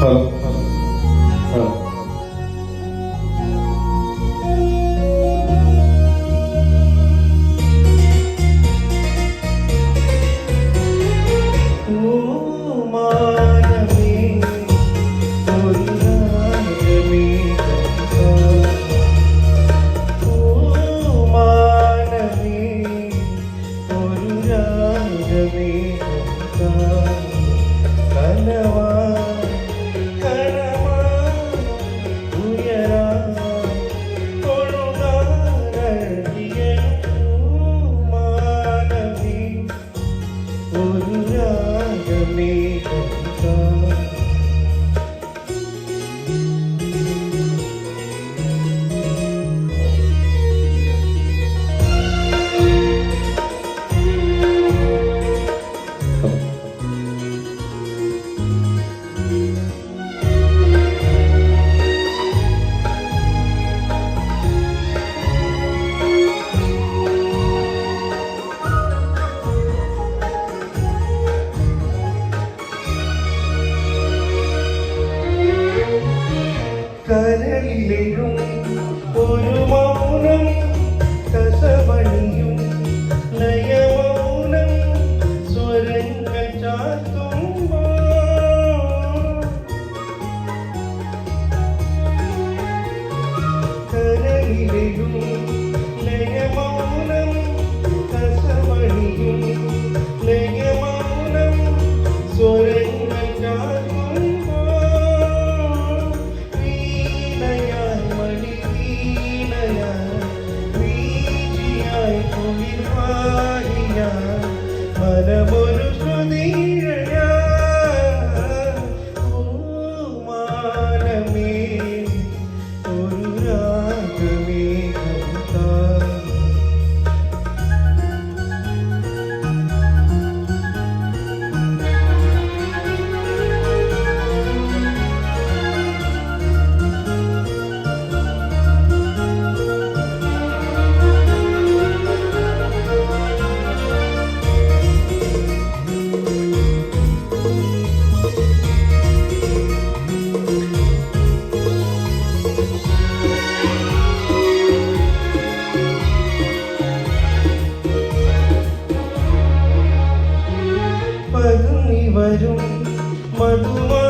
Fala. Fala. കരളിലും ഒരു മൗനം കസവണിയും നയമൗനം സ്വരങ്ങൾ ചാത്തും കരളിലും മനമൊരു വരും മധുമാസം